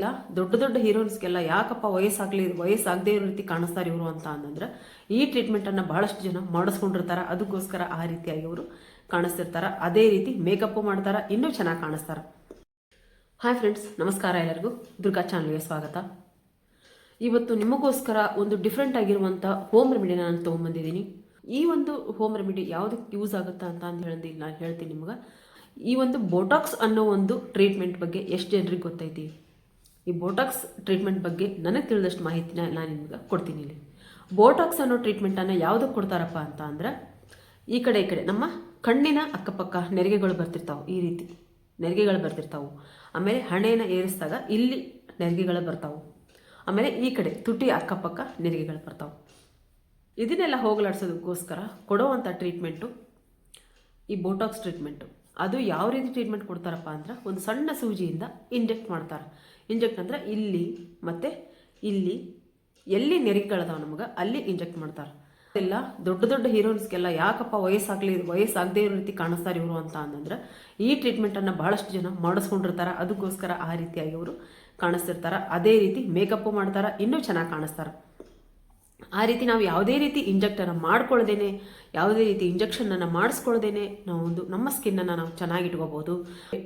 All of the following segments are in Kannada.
ಇಲ್ಲ? ದೊಡ್ಡ ದೊಡ್ಡ ಹೀರೋಯಿನ್ಸ್ಗೆಲ್ಲ ಯಾಕಪ್ಪ ವಯಸ್ಸಾಗ್ಲಿ ವಯಸ್ಸಾಗದೇ ಇರೋ ರೀತಿ ಕಾಣಿಸ್ತಾರೆ ಇವರು ಅಂತ ಅಂತಂದ್ರೆ ಈ ಟ್ರೀಟ್ಮೆಂಟನ್ನು ಬಹಳಷ್ಟು ಜನ ಮಾಡಿಸ್ಕೊಂಡಿರ್ತಾರೆ. ಅದಕ್ಕೋಸ್ಕರ ಆ ರೀತಿಯಾಗಿ ಅವರು ಕಾಣಿಸ್ತಿರ್ತಾರೆ. ಅದೇ ರೀತಿ ಮೇಕಪ್ಪು ಮಾಡ್ತಾರೆ. ಇನ್ನೂ ಚೆನ್ನಾಗಿ ಕಾಣಿಸ್ತಾರ. ಹಾಯ್ ಫ್ರೆಂಡ್ಸ್ ನಮಸ್ಕಾರ ಎಲ್ಲರಿಗೂ. ದುರ್ಗಾ ಚಾನಲ್ಗೆ ಸ್ವಾಗತ. ಇವತ್ತು ನಿಮಗೋಸ್ಕರ ಒಂದು ಡಿಫ್ರೆಂಟ್ ಆಗಿರುವಂಥ ಹೋಮ್ ರೆಮಿಡಿನ ನಾನು ತೊಗೊಂಬಂದಿದ್ದೀನಿ ಈ ಒಂದು ಹೋಮ್ ರೆಮಿಡಿ ಯಾವುದಕ್ಕೆ ಯೂಸ್ ಆಗುತ್ತೆ ಅಂತ ಅಂತ ಹೇಳಿ ನಾನು ಹೇಳ್ತೀನಿ ನಿಮ್ಗೆ. ಈ ಒಂದು ಬೋಟಾಕ್ಸ್ ಅನ್ನೋ ಒಂದು ಟ್ರೀಟ್ಮೆಂಟ್ ಬಗ್ಗೆ ಎಷ್ಟು ಜನರಿಗೆ ಗೊತ್ತೈತಿ? ಈ ಬೋಟಾಕ್ಸ್ ಟ್ರೀಟ್ಮೆಂಟ್ ಬಗ್ಗೆ ನನಗೆ ತಿಳಿದಷ್ಟು ಮಾಹಿತಿನ ನಾನು ನಿಮ್ಗೆ ಕೊಡ್ತೀನಿ ಇಲ್ಲಿ. ಬೋಟಾಕ್ಸ್ ಅನ್ನೋ ಟ್ರೀಟ್ಮೆಂಟನ್ನು ಯಾವುದಕ್ಕೆ ಕೊಡ್ತಾರಪ್ಪ ಅಂತ ಅಂದ್ರೆ, ಈ ಕಡೆ ಈ ಕಡೆ ನಮ್ಮ ಕಣ್ಣಿನ ಅಕ್ಕಪಕ್ಕ ನೆರಿಗೆಗಳು ಬರ್ತಿರ್ತಾವೆ, ಈ ರೀತಿ ನೆರಿಗೆಗಳು ಬರ್ತಿರ್ತಾವೆ. ಆಮೇಲೆ ಹಣೆಯನ್ನು ಏರಿಸಿದಾಗ ಇಲ್ಲಿ ನೆರಿಗೆಗಳು ಬರ್ತಾವೆ. ಆಮೇಲೆ ಈ ಕಡೆ ತುಟಿ ಅಕ್ಕಪಕ್ಕ ನೆರಿಗೆಗಳು ಬರ್ತಾವೆ. ಇದನ್ನೆಲ್ಲ ಹೋಗಲಾಡಿಸೋದಕ್ಕೋಸ್ಕರ ಕೊಡೋವಂಥ ಟ್ರೀಟ್ಮೆಂಟು ಈ ಬೋಟಾಕ್ಸ್ ಟ್ರೀಟ್ಮೆಂಟು ಅದು ಯಾವ ರೀತಿ ಟ್ರೀಟ್ಮೆಂಟ್ ಕೊಡ್ತಾರಪ್ಪ ಅಂದ್ರೆ ಒಂದು ಸಣ್ಣ ಸೂಜಿಯಿಂದ ಇಂಜೆಕ್ಟ್ ಮಾಡ್ತಾರೆ. ಇಂಜೆಕ್ಟ್ ಅಂದ್ರೆ ಇಲ್ಲಿ ಮತ್ತು ಇಲ್ಲಿ ಎಲ್ಲಿ ನೆರಿಗೆಗಳದಾವ ನಮಗೆ, ಅಲ್ಲಿ ಇಂಜೆಕ್ಟ್ ಮಾಡ್ತಾರೆ. ಎಲ್ಲ ದೊಡ್ಡ ದೊಡ್ಡ ಹೀರೋಯಿನ್ಸ್ಗೆಲ್ಲ ಯಾಕಪ್ಪ ವಯಸ್ಸಾಗ್ಲಿ, ವಯಸ್ಸಾಗದೇ ಇರೋ ರೀತಿ ಕಾಣಿಸ್ತಾರೆ ಇವರು ಅಂತ ಅಂದ್ರೆ ಈ ಟ್ರೀಟ್ಮೆಂಟನ್ನು ಬಹಳಷ್ಟು ಜನ ಮಾಡಿಸ್ಕೊಂಡಿರ್ತಾರೆ. ಅದಕ್ಕೋಸ್ಕರ ಆ ರೀತಿಯಾಗಿ ಅವರು ಕಾಣಿಸ್ತಿರ್ತಾರೆ. ಅದೇ ರೀತಿ ಮೇಕಪ್ಪು ಮಾಡ್ತಾರೆ. ಇನ್ನೂ ಚೆನ್ನಾಗಿ ಕಾಣಿಸ್ತಾರೆ. ಆ ರೀತಿ ನಾವು ಯಾವುದೇ ರೀತಿ ಇಂಜೆಕ್ಟನ್ನು ಮಾಡ್ಕೊಳ್ಳ್ದೇನೆ ಯಾವುದೇ ರೀತಿ ಇಂಜೆಕ್ಷನನ್ನು ಮಾಡಿಸ್ಕೊಳ್ದೇನೆ, ನಾವು ಒಂದು ನಮ್ಮ ಸ್ಕಿನ್ನನ್ನು ನಾವು ಚೆನ್ನಾಗಿ ಇಟ್ಕೋಬೋದು.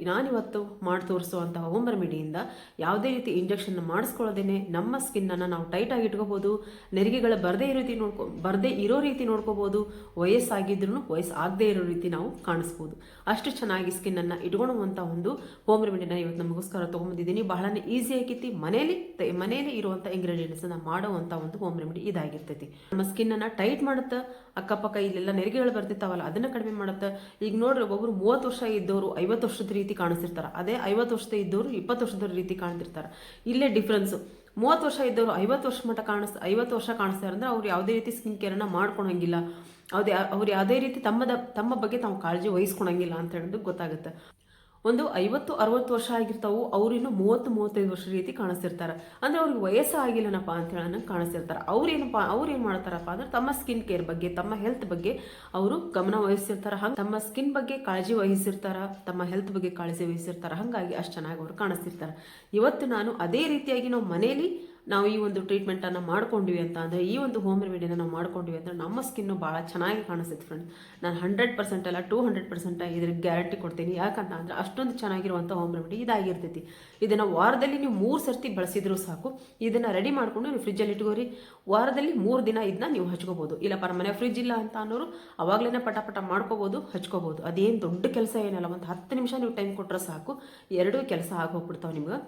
ನಾನಿವತ್ತು ಮಾಡಿ ತೋರಿಸುವಂತಹ ಹೋಮ್ ರೆಮಿಡಿಯಿಂದ ಯಾವುದೇ ರೀತಿ ಇಂಜೆಕ್ಷನ್ ಮಾಡಿಸ್ಕೊಳ್ಳದೇನೆ ನಮ್ಮ ಸ್ಕಿನ್ನನ್ನು ನಾವು ಟೈಟಾಗಿ ಇಟ್ಕೋಬೋದು. ನೆರಿಗೆಗಳ ಬರದೇ ಇರೋ ರೀತಿ ನೋಡ್ಕೊ, ಬರದೇ ಇರೋ ರೀತಿ ನೋಡ್ಕೋಬೋದು. ವಯಸ್ಸಾಗಿದ್ರೂ ವಯಸ್ಸು ಆಗದೇ ಇರೋ ರೀತಿ ನಾವು ಕಾಣಿಸ್ಬೋದು. ಅಷ್ಟು ಚೆನ್ನಾಗಿ ಸ್ಕಿನ್ನನ್ನು ಇಟ್ಕೊಳ್ಳುವಂಥ ಒಂದು ಹೋಮ್ ರೆಮಿಡಿನ ಇವತ್ತು ನಮಗೋಸ್ಕರ ತೊಗೊಂಬಂದಿದ್ದೀನಿ ಬಹಳನೇ ಈಸಿ ಆಗಿತ್ತು. ಮನೇಲಿ ಮನೆಯಲ್ಲಿ ಇರುವಂಥ ಇಂಗ್ರೀಡಿಯೆಂಟ್ಸನ್ನು ಮಾಡುವಂಥ ಒಂದು ಹೋಮ್ ರೆಮಿಡಿ ಇದಾಗಿರ್ತೈತಿ ನಮ್ಮ ಸ್ಕಿನ್ ಅನ್ನ ಟೈಟ್ ಮಾಡುತ್ತೆ, ಅಕ್ಕಪಕ್ಕ ಇಲ್ಲೆಲ್ಲ ನೆರಿಗೆಗಳು ಬರ್ತಿರ್ತಾವಲ್ಲ, ಅದನ್ನ ಕಡಿಮೆ ಮಾಡುತ್ತೆ. ಈಗ ನೋಡ್ರಿ, ಒಬ್ಬೊಬ್ರು ಮೂವತ್ತು ವರ್ಷ ಇದ್ದವರು ಐವತ್ತು ವರ್ಷದ ರೀತಿ ಕಾಣಿಸ್ತಿರ್ತಾರೆ. ಅದೇ ಐವತ್ತು ವರ್ಷದ ಇದ್ದವರು ಇಪ್ಪತ್ತು ವರ್ಷದ ರೀತಿ ಕಾಣ್ತಿರ್ತಾರೆ. ಇಲ್ಲೇ ಡಿಫ್ರೆನ್ಸು ಮೂವತ್ತು ವರ್ಷ ಇದ್ದವರು ಐವತ್ತು ವರ್ಷ ಮಟ್ಟ ಕಾಣಿಸ್, ಐವತ್ತು ವರ್ಷ ಕಾಣಿಸ್ತಾರೆ ಅಂದ್ರೆ ಅವ್ರು ಯಾವುದೇ ರೀತಿ ಸ್ಕಿನ್ ಕೇರನ್ನು ಮಾಡ್ಕೊಳಂಗಿಲ್ಲ. ಅವ್ರ ಅವ್ರು ಯಾವುದೇ ರೀತಿ ತಮ್ಮದ, ತಮ್ಮ ಬಗ್ಗೆ ತಾವು ಕಾಳಜಿ ವಹಿಸ್ಕೊಳಂಗಿಲ್ಲ ಅಂತ ಹೇಳೋದು ಗೊತ್ತಾಗುತ್ತೆ. ಒಂದು ಐವತ್ತು, ಅರವತ್ತು ವರ್ಷ ಆಗಿರ್ತಾವು, ಅವ್ರು ಇನ್ನು ಮೂವತ್ತು, ಮೂವತ್ತೈದು ವರ್ಷ ರೀತಿ ಕಾಣಿಸ್ತಿರ್ತಾರೆ. ಅಂದ್ರೆ ಅವ್ರಿಗೆ ವಯಸ್ಸು ಆಗಿಲ್ಲನಪ್ಪ ಅಂತ ಹೇಳೋಣ ಕಾಣಿಸ್ತಿರ್ತಾರೆ. ಅವ್ರೇನಪ್ಪ ಅವ್ರು ಏನು ಮಾಡ್ತಾರಪ್ಪ ಅಂದ್ರೆ ತಮ್ಮ ಸ್ಕಿನ್ ಕೇರ್ ಬಗ್ಗೆ, ತಮ್ಮ ಹೆಲ್ತ್ ಬಗ್ಗೆ ಅವರು ಗಮನ ವಹಿಸಿರ್ತಾರೆ ಹಂಗೆ ತಮ್ಮ ಸ್ಕಿನ್ ಬಗ್ಗೆ ಕಾಳಜಿ ವಹಿಸಿರ್ತಾರ ತಮ್ಮ ಹೆಲ್ತ್ ಬಗ್ಗೆ ಕಾಳಜಿ ವಹಿಸಿರ್ತಾರೆ ಹಾಗಾಗಿ ಅಷ್ಟು ಚೆನ್ನಾಗಿ ಅವ್ರು ಕಾಣಿಸ್ತಿರ್ತಾರೆ. ಇವತ್ತು ನಾನು ಅದೇ ರೀತಿಯಾಗಿ ನಾವು ಮನೇಲಿ ನಾವು ಈ ಒಂದು ಟ್ರೀಟ್ಮೆಂಟನ್ನು ಮಾಡ್ಕೊಂಡ್ವಿ ಅಂತ ಅಂದರೆ, ಈ ಒಂದು ಹೋಮ್ ರೆಮಿಡಿಯನ್ನು ನಾವು ಮಾಡ್ಕೊಂಡ್ವಿ ಅಂದರೆ, ನಮ್ಮ ಸ್ಕಿನ್ನು ಭಾಳ ಚೆನ್ನಾಗಿ ಕಾಣಿಸುತ್ತೆ ಫ್ರೆಂಡ್ಸ್ ನಾನು ಹಂಡ್ರೆಡ್ ಪರ್ಸೆಂಟ್ ಅಲ್ಲ ಟೂ ಹಂಡ್ರೆಡ್ ಪರ್ಸೆಂಟ್ ಇದ್ರಿಗೆ ಗ್ಯಾರಂಟಿ ಕೊಡ್ತೀನಿ. ಯಾಕಂತ ಅಂದರೆ, ಅಷ್ಟೊಂದು ಚೆನ್ನಾಗಿರುವಂಥ ಹೋಮ್ ರೆಮಿಡಿ ಇದಾಗಿರ್ತೈತಿ. ಇದನ್ನು ವಾರದಲ್ಲಿ ನೀವು ಮೂರು ಸರ್ತಿ ಬಳಸಿದ್ರು ಸಾಕು. ಇದನ್ನು ರೆಡಿ ಮಾಡಿಕೊಂಡು ನೀವು ಫ್ರಿಜ್ಜಲ್ಲಿ ಇಟ್ಕೋರಿ. ವಾರದಲ್ಲಿ ಮೂರು ದಿನ ಇದನ್ನ ನೀವು ಹಚ್ಕೋಬೋದು. ಇಲ್ಲ ಪರ ಮನೆ ಫ್ರಿಜ್ ಇಲ್ಲ ಅಂತ ಅನ್ನೋರು ಅವಾಗಲೇ ಪಟ ಪಟ ಮಾಡ್ಕೋಬೋದು, ಹಚ್ಕೋಬೋದು. ಅದೇನು ದೊಡ್ಡ ಕೆಲಸ ಏನಲ್ಲ. ಒಂದು ಹತ್ತು ನಿಮಿಷ ನೀವು ಟೈಮ್ ಕೊಟ್ಟರೆ ಸಾಕು. ಎರಡೂ ಕೆಲಸ ಆಗಿ ಹೋಗ್ಬಿಡ್ತಾವೆ ನಿಮ್ಗೆ.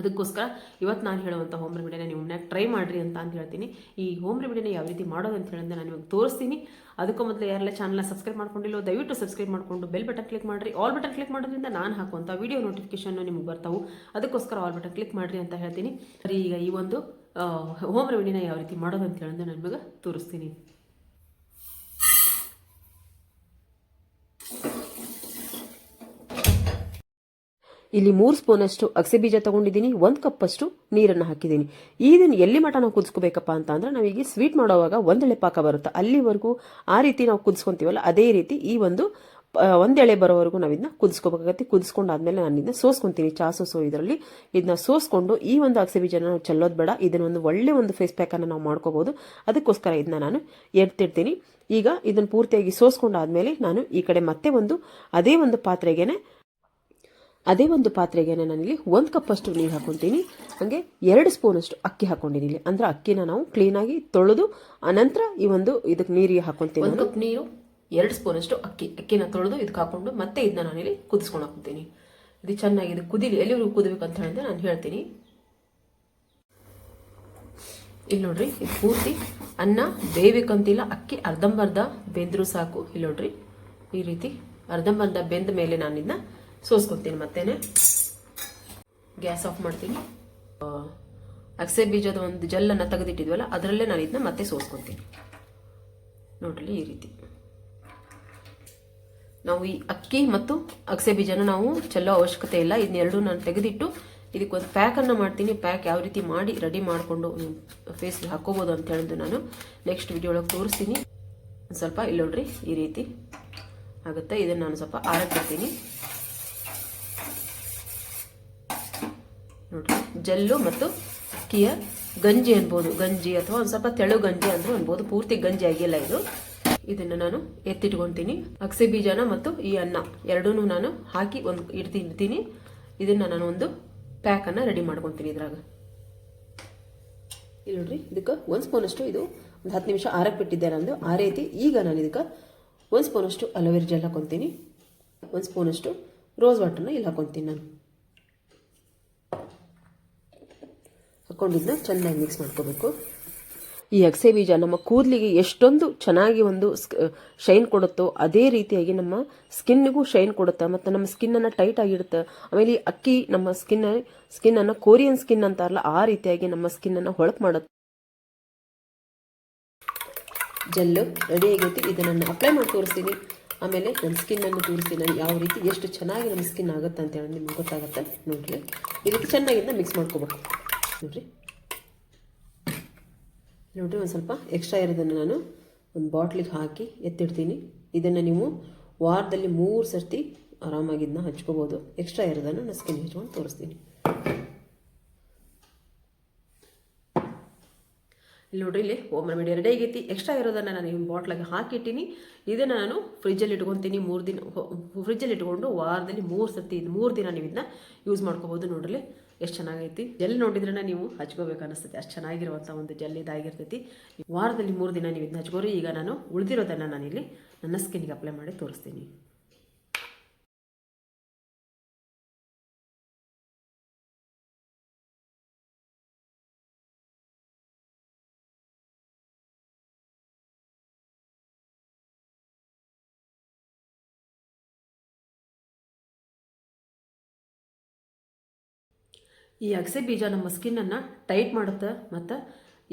ಅದಕ್ಕೋಸ್ಕರ ಇವತ್ತು ನಾನು ಹೇಳುವಂಥ ಹೋಮ್ ರೆಮಿಡಿನ ನೀವು ಮನ್ಯಾಗ ಟ್ರೈ ಮಾಡಿರಿ ಅಂತ ಅಂತ ಹೇಳ್ತೀನಿ. ಈ ಹೋಮ್ ರೆಮಿಡಿನ ಯಾವ ರೀತಿ ಮಾಡೋದು ಅಂತ ಹೇಳಿದ್ರೆ ನಾನು ನಿಮಗೆ ತೋರಿಸ್ತೀನಿ. ಅದಕ್ಕೂ ಮೊದಲು ಯಾರೆಲ್ಲ ಚಾನಲ್ನ ಸಬ್ಸ್ಕ್ರೈಬ್ ಮಾಡ್ಕೊಂಡಿಲ್ಲೋ ದಯವಿಟ್ಟು ಸಬ್ಸ್ಕ್ರೈಬ್ ಮಾಡಿಕೊಂಡು ಬೆಲ್ ಬಟನ್ ಕ್ಲಿಕ್ ಮಾಡಿರಿ. ಆಲ್ ಬಟನ್ ಕ್ಲಿಕ್ ಮಾಡೋದ್ರಿಂದ ನಾನು ಹಾಕುವಂಥ ವಿಡಿಯೋ ನೋಟಿಫಿಕೇಶನ್ ನಿಮಗೆ ಬರ್ತಾವೆ. ಅದಕ್ಕೋಸ್ಕರ ಆಲ್ ಬಟನ್ ಕ್ಲಿಕ್ ಮಾಡಿರಿ ಅಂತ ಹೇಳ್ತೀನಿ. ಸರಿ, ಈಗ ಈ ಒಂದು ಹೋಮ್ ರೆಮಿಡಿನ ಯಾವ ರೀತಿ ಮಾಡೋದು ಅಂತ ಹೇಳಿದ್ರೆ ನಾನು ನಿಮಗೆ ತೋರಿಸ್ತೀನಿ. ಇಲ್ಲಿ ಮೂರು ಸ್ಪೂನಷ್ಟು ಅಗಸೆ ಬೀಜ ತಗೊಂಡಿದ್ದೀನಿ, ಒಂದು ಕಪ್ಪಷ್ಟು ನೀರನ್ನು ಹಾಕಿದ್ದೀನಿ. ಇದನ್ನು ಎಲ್ಲಿ ಮಟ ನಾವು ಕುದಿಸ್ಕೋಬೇಕಪ್ಪ ಅಂತ ಅಂದ್ರೆ ನಾವೀಗ ಸ್ವೀಟ್ ಮಾಡೋವಾಗ ಒಂದೆಳೆ ಪಾಕ ಬರುತ್ತೆ. ಅಲ್ಲಿವರೆಗೂ ಆ ರೀತಿ ನಾವು ಕುದಿಸ್ಕೊಂತೀವಲ್ಲ, ಅದೇ ರೀತಿ ಈ ಒಂದು ಒಂದೆಳೆ ಬರೋವರೆಗೂ ನಾವು ಇದನ್ನ ಕುದಿಸ್ಕೋಬೇಕಾಗತ್ತೆ. ಕುದಿಸ್ಕೊಂಡಾದ್ಮೇಲೆ ನಾನು ಇದನ್ನ ಸೋಸ್ಕೊಂತೀನಿ ಚಾ ಸೋಸು ಇದರಲ್ಲಿ. ಇದನ್ನ ಸೋಸ್ಕೊಂಡು ಈ ಒಂದು ಅಗಸೆ ಬೀಜನ ನಾವು ಚೆಲ್ಲೋದು ಬೇಡ. ಇದನ್ನ ಒಂದು ಒಳ್ಳೆ ಒಂದು ಫೇಸ್ ಪ್ಯಾಕನ್ನು ನಾವು ಮಾಡ್ಕೋಬಹುದು ಅದಕ್ಕೋಸ್ಕರ ಇದನ್ನ ನಾನು ಎಡ್ತಿರ್ತೀನಿ ಈಗ ಇದನ್ನು ಪೂರ್ತಿಯಾಗಿ ಸೋಸ್ಕೊಂಡಾದ್ಮೇಲೆ ನಾನು ಈ ಕಡೆ ಮತ್ತೆ ಒಂದು, ಅದೇ ಒಂದು ಪಾತ್ರೆಗೆನೆ ಅದೇ ಒಂದು ಪಾತ್ರೆಗೆ ನಾನಿಲ್ಲಿ ಒಂದು ಕಪ್ಪಷ್ಟು ನೀರು ಹಾಕೊತೀನಿ. ಹಾಗೆ ಎರಡು ಸ್ಪೂನಷ್ಟು ಅಕ್ಕಿ ಹಾಕೊಂಡಿನಿ ಇಲ್ಲಿ. ಅಂದ್ರೆ ಅಕ್ಕಿನ ನಾವು ಕ್ಲೀನಾಗಿ ತೊಳೆದು ಅನಂತರ ಈ ಒಂದು ಇದಕ್ಕೆ ನೀರಿಗೆ ಹಾಕೊತೀನಿ ಒಂದು ಕಪ್ ನೀರು ಎರಡು ಸ್ಪೂನಷ್ಟು ಅಕ್ಕಿ. ಅಕ್ಕಿನ ತೊಳೆದು ಇದಕ್ಕೆ ಹಾಕೊಂಡು ಮತ್ತೆ ಇದನ್ನ ನಾನಿಲ್ಲಿ ಕುದಿಸ್ಕೊಂಡು ಹಾಕೊತೀನಿ ಇದು ಚೆನ್ನಾಗಿ ಇದು ಕುದಿಲಿ ಎಲ್ಲಿವರೆಗೂ ಕುದಬೇಕು ಅಂತ ಹೇಳಿದ್ರೆ ನಾನು ಹೇಳ್ತೀನಿ. ಇಲ್ಲಿ ನೋಡ್ರಿ ಇದು ಪೂರ್ತಿ ಅನ್ನ ಬೇಯಬೇಕಂತಿಲ್ಲ ಅಕ್ಕಿ ಅರ್ಧಂಬರ್ಧ ಬೆಂದರೂ ಸಾಕು. ಇಲ್ಲಿ ನೋಡ್ರಿ ಈ ರೀತಿ ಅರ್ಧಂಬರ್ಧ ಬೆಂದ ಮೇಲೆ ನಾನು ಇದನ್ನ ಸೋಸ್ಕೊತೀನಿ ಮತ್ತೇನೆ ಗ್ಯಾಸ್ ಆಫ್ ಮಾಡ್ತೀನಿ. ಅಕ್ಸೆ ಬೀಜದ ಒಂದು ಜಲ್ಲನ್ನು ತೆಗೆದಿಟ್ಟಿದ್ವಲ್ಲ, ಅದರಲ್ಲೇ ನಾನು ಇದನ್ನ ಮತ್ತೆ ಸೋಸ್ಕೊತೀನಿ. ನೋಡ್ರಿ ಈ ರೀತಿ. ನಾವು ಈ ಅಕ್ಕಿ ಮತ್ತು ಅಗಸೆ ಬೀಜನ ನಾವು ಚೆಲ್ಲೋ ಅವಶ್ಯಕತೆ ಇಲ್ಲ. ಇದನ್ನೆರಡು ನಾನು ತೆಗೆದಿಟ್ಟು ಇದಕ್ಕೊಂದು ಪ್ಯಾಕನ್ನು ಮಾಡ್ತೀನಿ. ಪ್ಯಾಕ್ ಯಾವ ರೀತಿ ಮಾಡಿ ರೆಡಿ ಮಾಡಿಕೊಂಡು ಫೇಸ್ಗೆ ಹಾಕೋಬೋದು ಅಂತ ಹೇಳಿದ್ದು ನಾನು. ನೆಕ್ಸ್ಟ್ ವಿಡಿಯೋ ಒಳಗೆ ತೋರಿಸ್ತೀನಿ. ಸ್ವಲ್ಪ ಇಲ್ಲಿ ನೋಡ್ರಿ, ಈ ರೀತಿ ಆಗುತ್ತೆ. ಇದನ್ನು ನಾನು ಸ್ವಲ್ಪ ಆರಕ್ಕೆ ನೋಡ್ರಿ ಜೆಲ್ಲು ಮತ್ತು ಅಕ್ಕಿಯ ಗಂಜಿ ಅನ್ಬೋದು. ಗಂಜಿ ಅಥವಾ ಒಂದು ಸ್ವಲ್ಪ ತೆಳು ಗಂಜಿ ಅಂದ್ರೂ ಅನ್ಬೋದು. ಪೂರ್ತಿ ಗಂಜಿ ಆಗಿಲ್ಲ ಇದು. ಇದನ್ನು ನಾನು ಎತ್ತಿಟ್ಕೊತೀನಿ. ಅಗಸೆ ಬೀಜನ ಮತ್ತು ಈ ಅನ್ನ ಎರಡೂ ನಾನು ಹಾಕಿ ಒಂದು ಇಡ್ತೀನಿ. ಇದನ್ನು ನಾನು ಒಂದು ಪ್ಯಾಕನ್ನು ರೆಡಿ ಮಾಡ್ಕೊತೀನಿ ಇದ್ರಾಗ. ಇಲ್ಲಿ ನೋಡ್ರಿ, ಇದಕ್ಕೆ ಒಂದು ಸ್ಪೂನಷ್ಟು ಇದು ಒಂದು ಹತ್ತು ನಿಮಿಷ ಆರಕ್ಕೆ ಬಿಟ್ಟಿದ್ದೆ ನಂದು. ರೀತಿ ಈಗ ನಾನು ಇದಕ್ಕೆ ಒಂದು ಸ್ಪೂನಷ್ಟು ಅಲೋವೆರಾ ಜೆಲ್ ಹಾಕೊತೀನಿ. ಒಂದು ಸ್ಪೂನಷ್ಟು ರೋಸ್ ವಾಟರ್ನ ಇಲ್ಲಿ ಹಾಕೊತೀನಿ ನಾನು. ಹಾಕೊಂಡಿದ್ದನ್ನ ಚೆನ್ನಾಗಿ ಮಿಕ್ಸ್ ಮಾಡ್ಕೋಬೇಕು. ಈ ಅಗಸೆ ಬೀಜ ನಮ್ಮ ಕೂದಲಿಗೆ ಎಷ್ಟೊಂದು ಚೆನ್ನಾಗಿ ಒಂದು ಶೈನ್ ಕೊಡುತ್ತೋ ಅದೇ ರೀತಿಯಾಗಿ ನಮ್ಮ ಸ್ಕಿನ್ನಿಗೂ ಶೈನ್ ಕೊಡುತ್ತೆ ಮತ್ತು ನಮ್ಮ ಸ್ಕಿನ್ನನ್ನು ಟೈಟ್ ಆಗಿಡುತ್ತೆ. ಆಮೇಲೆ ಈ ಅಕ್ಕಿ ನಮ್ಮ ಸ್ಕಿನ್ ಸ್ಕಿನ್ನನ್ನು ಕೋರಿಯನ್ ಸ್ಕಿನ್ ಅಂತಾರಲ್ಲ, ಆ ರೀತಿಯಾಗಿ ನಮ್ಮ ಸ್ಕಿನ್ನನ್ನು ಹೊಳಪು ಮಾಡುತ್ತೆ. ಜೆಲ್ಲು ರೆಡಿ ಆಗೈತಿ ಇದನ್ನು ಅಪ್ಲೈ ಮಾಡಿ ತೋರಿಸ್ತೀನಿ. ಆಮೇಲೆ ನನ್ನ ಸ್ಕಿನ್ನನ್ನು ತೋರಿಸ್ತೀನಿ ಯಾವ ರೀತಿ ಎಷ್ಟು ಚೆನ್ನಾಗಿ ನಮ್ಮ ಸ್ಕಿನ್ ಆಗುತ್ತೆ ಅಂತೇಳಿ ನಿಮ್ಗೆ ಗೊತ್ತಾಗುತ್ತೆ, ನೋಡಿರಿ. ಇದಕ್ಕೆ ಚೆನ್ನಾಗಿ ಮಿಕ್ಸ್ ಮಾಡ್ಕೋಬೇಕು. ನೋಡಿರಿ ನೋಡಿರಿ, ಒಂದು ಸ್ವಲ್ಪ ಎಕ್ಸ್ಟ್ರಾ ಇರೋದನ್ನು ನಾನು ಒಂದು ಬಾಟ್ಲಿಗೆ ಹಾಕಿ ಎತ್ತಿಡ್ತೀನಿ. ಇದನ್ನು ನೀವು ವಾರದಲ್ಲಿ ಮೂರು ಸರ್ತಿ ಆರಾಮಾಗಿ ಇದನ್ನ ಹಚ್ಕೋಬೋದು. ಎಕ್ಸ್ಟ್ರಾ ಇರೋದನ್ನು ನಾನು ಸ್ಕಿನ್ ಹಚ್ಕೊಂಡು ತೋರಿಸ್ತೀನಿ. ಇಲ್ಲಿ ನೋಡ್ರಿ, ಇಲ್ಲಿ ಓಮ್ ರೆಮಿಡಿ ರೆಡಿ ಆಗೈತಿ. ಎಕ್ಸ್ಟ್ರಾ ಇರೋದನ್ನು ನಾನು ನಿಮ್ಮ ಬಾಟ್ಲಾಗೆ ಹಾಕಿಟ್ಟಿನಿ. ಇದನ್ನು ನಾನು ಫ್ರಿಜ್ಜಲ್ಲಿ ಇಟ್ಕೊತೀನಿ ಮೂರು ದಿನ. ಫ್ರಿಜ್ಜಲ್ಲಿ ಇಟ್ಕೊಂಡು ವಾರದಲ್ಲಿ ಮೂರು ಸರ್ತಿ, ಇದು ಮೂರು ದಿನ ನೀವು ಇದನ್ನ ಯೂಸ್ ಮಾಡ್ಕೋಬೋದು ನೋಡ್ರಿ. ಎಷ್ಟು ಚೆನ್ನಾಗೈತಿ. ಜೆಲ್ ನೋಡಿದ್ರೆ ನೀವು ಹಚ್ಕೋಬೇಕು ಅನಿಸ್ತೈತಿ. ಅಷ್ಟು ಚೆನ್ನಾಗಿರುವಂಥ ಒಂದು ಜೆಲ್ ಇದಾಗಿರ್ತೈತಿ. ವಾರದಲ್ಲಿ ಮೂರು ದಿನ ನೀವು ಇದನ್ನ ಹಚ್ಕೋರಿ. ಈಗ ನಾನು ಉಳಿದಿರೋದನ್ನು ನಾನಿಲ್ಲಿ ನನ್ನ ಸ್ಕಿನ್ಗೆ ಅಪ್ಲೈ ಮಾಡಿ ತೋರಿಸ್ತೀನಿ. ಈ ಅಗಸೆ ಬೀಜ ನಮ್ಮ ಸ್ಕಿನ್ನನ್ನು ಟೈಟ್ ಮಾಡುತ್ತೆ ಮತ್ತು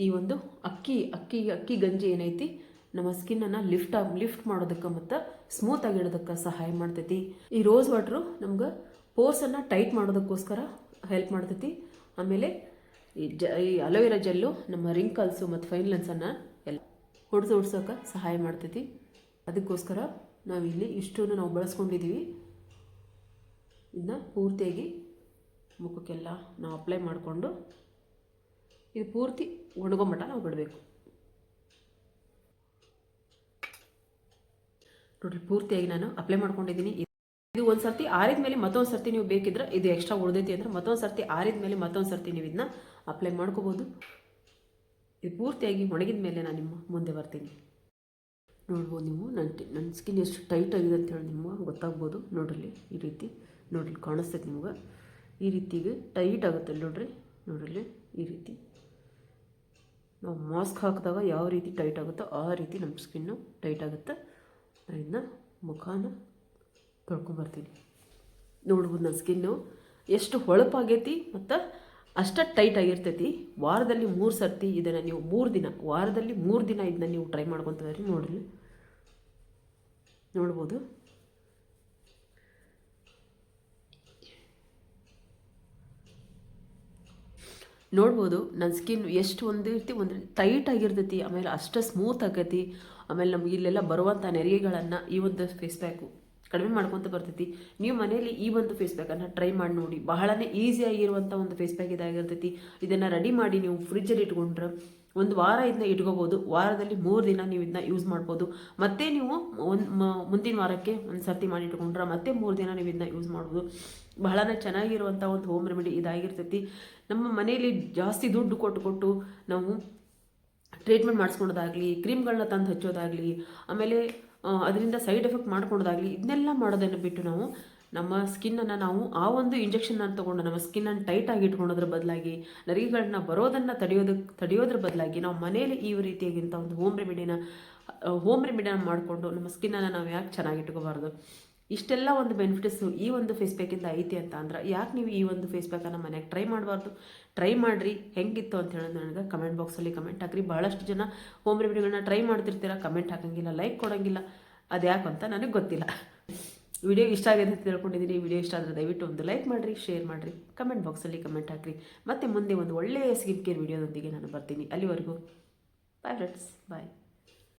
ಈ ಒಂದು ಅಕ್ಕಿ ಅಕ್ಕಿ ಅಕ್ಕಿ ಗಂಜಿ ಏನೈತಿ, ನಮ್ಮ ಸ್ಕಿನ್ನನ್ನು ಲಿಫ್ಟ್ ಲಿಫ್ಟ್ ಮಾಡೋದಕ್ಕೆ ಮತ್ತು ಸ್ಮೂತ್ ಆಗಿಡೋದಕ್ಕೆ ಸಹಾಯ ಮಾಡ್ತೈತಿ. ಈ ರೋಸ್ ವಾಟ್ರು ನಮ್ಗೆ ಪೋರ್ಸನ್ನು ಟೈಟ್ ಮಾಡೋದಕ್ಕೋಸ್ಕರ ಹೆಲ್ಪ್ ಮಾಡ್ತೈತಿ. ಆಮೇಲೆ ಈ ಜ, ಈ ಅಲೋವೆರಾ ಜೆಲ್ಲು ನಮ್ಮ ರಿಂಕಲ್ಸು ಮತ್ತು ಫೈನ್ ಲೆನ್ಸನ್ನು ಎಲ್ಲ ಹೊಡೆದು ಹೊಡ್ಸೋಕೆ ಸಹಾಯ ಮಾಡ್ತೈತಿ. ಅದಕ್ಕೋಸ್ಕರ ನಾವಿಲ್ಲಿ ಇಷ್ಟನ್ನು ನಾವು ಬಳಸ್ಕೊಂಡಿದ್ದೀವಿ ಇದನ್ನ ಪೂರ್ತಿಯಾಗಿ ಮುಖಕ್ಕೆಲ್ಲ ನಾವು ಅಪ್ಲೈ ಮಾಡಿಕೊಂಡು ಇದು ಪೂರ್ತಿ ಒಣಗೊಂಬಟ ನಾವು ಬಿಡಬೇಕು. ನೋಡಿರಿ, ಪೂರ್ತಿಯಾಗಿ ನಾನು ಅಪ್ಲೈ ಮಾಡ್ಕೊಂಡಿದ್ದೀನಿ. ಇದು ಒಂದು ಸರ್ತಿ ಆರಿದ ಮೇಲೆ ಮತ್ತೊಂದು ಸರ್ತಿ ನೀವು ಬೇಕಿದ್ರೆ ಇದು ಎಕ್ಸ್ಟ್ರಾ ಉಳಿದೈತಿ ಅಂದ್ರೆ ಮತ್ತೊಂದು ಸರ್ತಿ ಆರಿದ ಮೇಲೆ ಮತ್ತೊಂದು ಸರ್ತಿ ನೀವು ಇದನ್ನ ಅಪ್ಲೈ ಮಾಡ್ಕೋಬೋದು. ಇದು ಪೂರ್ತಿಯಾಗಿ ಒಣಗಿದ ಮೇಲೆ ನಾನು ನಿಮ್ಮ ಮುಂದೆ ಬರ್ತೀನಿ. ನೋಡ್ಬೋದು ನೀವು ನನ್ನ ನನ್ನ ಸ್ಕಿನ್ ಎಷ್ಟು ಟೈಟ್ ಆಗಿದೆ ಅಂತ ಹೇಳಿ ನಿಮಗೆ ಗೊತ್ತಾಗ್ಬೋದು. ನೋಡ್ರಿ, ಈ ರೀತಿ ನೋಡ್ರಿ, ಕಾಣಿಸ್ತೈತೆ ನಿಮ್ಗೆ. ಈ ರೀತಿಗೆ ಟೈಟ್ ಆಗುತ್ತೆ ನೋಡ್ರಿ. ನೋಡ್ರಿ ಈ ರೀತಿ. ನಾವು ಮಾಸ್ಕ್ ಹಾಕಿದಾಗ ಯಾವ ರೀತಿ ಟೈಟ್ ಆಗುತ್ತೋ ಆ ರೀತಿ ನಮ್ಮ ಸ್ಕಿನ್ನು ಟೈಟ್ ಆಗುತ್ತೆ. ಅದರಿಂದ ಮುಖಾನ ತೊಳ್ಕೊಂಬರ್ತೀನಿ ನೋಡ್ಬೋದು ನನ್ನ ಸ್ಕಿನ್ನು ಎಷ್ಟು ಹೊಳಪಾಗೈತಿ ಮತ್ತು ಅಷ್ಟು ಟೈಟ್ ಆಗಿರ್ತೈತಿ. ವಾರದಲ್ಲಿ ಮೂರು ಸರ್ತಿ ಇದನ್ನು ನೀವು ಮೂರು ದಿನ, ವಾರದಲ್ಲಿ ಮೂರು ದಿನ ಇದನ್ನ ನೀವು ಟ್ರೈ ಮಾಡ್ಕೊತೀರಿ ನೋಡ್ರಿ. ನೋಡ್ಬೋದು. ನೋಡ್ಬೋದು ನನ್ನ ಸ್ಕಿನ್ ಎಷ್ಟು ಒಂದು ರೀತಿ ಒಂದು ಟೈಟ್ ಆಗಿರ್ತೈತಿ, ಆಮೇಲೆ ಅಷ್ಟು ಸ್ಮೂತ್ ಆಗೈತಿ ಆಮೇಲೆ ನಮ್ಗೆ ಇಲ್ಲೆಲ್ಲ ಬರುವಂಥ ನೆರಿಗೆಗಳನ್ನು ಈ ಒಂದು ಫೇಸ್ ಪ್ಯಾಕು ಕಡಿಮೆ ಮಾಡ್ಕೊತ ಬರ್ತೈತಿ. ನೀವು ಮನೆಯಲ್ಲಿ ಈ ಒಂದು ಫೇಸ್ ಪ್ಯಾಕನ್ನು ಟ್ರೈ ಮಾಡಿ ನೋಡಿ. ಬಹಳನೇ ಈಸಿಯಾಗಿರುವಂಥ ಒಂದು ಫೇಸ್ ಪ್ಯಾಕ್ ಇದಾಗಿರ್ತೈತಿ. ಇದನ್ನು ರೆಡಿ ಮಾಡಿ ನೀವು ಫ್ರಿಜ್ಜಲ್ಲಿ ಇಟ್ಕೊಂಡ್ರೆ ಒಂದು ವಾರ ಇದನ್ನ ಇಟ್ಕೋಬೋದು. ವಾರದಲ್ಲಿ ಮೂರು ದಿನ ನೀವು ಇದನ್ನ ಯೂಸ್ ಮಾಡ್ಬೋದು. ಮತ್ತೆ ನೀವು ಒಂದು ಮುಂದಿನ ವಾರಕ್ಕೆ ಒಂದು ಸರ್ತಿ ಮಾಡಿ ಇಟ್ಕೊಂಡ್ರೆ ಮತ್ತೆ ಮೂರು ದಿನ ನೀವು ಇದನ್ನ ಯೂಸ್ ಮಾಡ್ಬೋದು. ಬಹಳನೇ ಚೆನ್ನಾಗಿರುವಂಥ ಒಂದು ಹೋಮ್ ರೆಮಿಡಿ ಇದಾಗಿರ್ತೈತಿ. ನಮ್ಮ ಮನೆಯಲ್ಲಿ ಜಾಸ್ತಿ ದುಡ್ಡು ಕೊಟ್ಟು ಕೊಟ್ಟು ನಾವು ಟ್ರೀಟ್ಮೆಂಟ್ ಮಾಡಿಸ್ಕೊಳೋದಾಗಲಿ ಕ್ರೀಮ್ಗಳನ್ನ ತಂದು ಹಚ್ಚೋದಾಗಲಿ, ಆಮೇಲೆ ಅದರಿಂದ ಸೈಡ್ ಎಫೆಕ್ಟ್ ಮಾಡ್ಕೊಳೋದಾಗಲಿ ಇದನ್ನೆಲ್ಲ ಮಾಡೋದನ್ನು ಬಿಟ್ಟು ನಾವು ನಮ್ಮ ಸ್ಕಿನ್ನನ್ನು ನಾವು ಆ ಒಂದು ಇಂಜೆಕ್ಷನ್ನ ತೊಗೊಂಡು ನಮ್ಮ ಸ್ಕಿನ್ನನ್ನು ಟೈಟಾಗಿ ಇಟ್ಕೊಳೋದ್ರ ಬದಲಾಗಿ ನರಿಗೆಗಳನ್ನ ಬರೋದನ್ನು ತಡೆಯೋದಕ್ಕೆ ತಡೆಯೋದ್ರ ಬದಲಾಗಿ ನಾವು ಮನೆಯಲ್ಲಿ ಈ ರೀತಿಯಾಗಿಂಥ ಒಂದು ಹೋಮ್ ರೆಮಿಡಿನ ಹೋಮ್ ರೆಮಿಡಿನ ಮಾಡಿಕೊಂಡು ನಮ್ಮ ಸ್ಕಿನ್ನನ್ನು ನಾವು ಯಾಕೆ ಚೆನ್ನಾಗಿ ಇಟ್ಕೋಬಾರ್ದು? ಇಷ್ಟೆಲ್ಲ ಒಂದು ಬೆನಿಫಿಟ್ಸು ಈ ಒಂದು ಫೇಸ್ ಪ್ಯಾಕಿಂದ ಐತಿ ಅಂತ ಅಂದ್ರೆ ಯಾಕೆ ನೀವು ಈ ಒಂದು ಫೇಸ್ ಪ್ಯಾಕನ್ನು ಮನೆಯಾಗ ಟ್ರೈ ಮಾಡಬಾರ್ದು? ಟ್ರೈ ಮಾಡಿರಿ, ಹೆಂಗಿತ್ತು ಅಂತ ಹೇಳೋದು ನನಗೆ ಕಮೆಂಟ್ ಬಾಕ್ಸಲ್ಲಿ ಕಮೆಂಟ್ ಹಾಕ್ರಿ. ಭಾಳಷ್ಟು ಜನ ಹೋಮ್ ರೆಮಿಡಿಗಳನ್ನ ಟ್ರೈ ಮಾಡ್ತಿರ್ತೀರ ಕಮೆಂಟ್ ಹಾಕಂಗಿಲ್ಲ ಲೈಕ್ ಕೊಡೋಂಗಿಲ್ಲ. ಅದು ಯಾಕಂತ ನನಗೆ ಗೊತ್ತಿಲ್ಲ. ವಿಡಿಯೋ ಇಷ್ಟ ಆಗಿದೆ ಅಂತ ತಿಳ್ಕೊಂಡಿದ್ದೀನಿ ವಿಡಿಯೋ ಇಷ್ಟ ಆದರೆ ದಯವಿಟ್ಟು ಒಂದು ಲೈಕ್ ಮಾಡಿರಿ ಶೇರ್ ಮಾಡಿರಿ ಕಮೆಂಟ್ ಬಾಕ್ಸಲ್ಲಿ ಕಮೆಂಟ್ ಹಾಕಿರಿ. ಮತ್ತು ಮುಂದೆ ಒಂದು ಒಳ್ಳೆಯ ಸ್ಕಿನ್ ಕೇರ್ ವಿಡಿಯೋದೊಂದಿಗೆ ನಾನು ಬರ್ತೀನಿ. ಅಲ್ಲಿವರೆಗೂ ಬಾಯ್ ಫ್ರೆಂಡ್ಸ್ ಬಾಯ್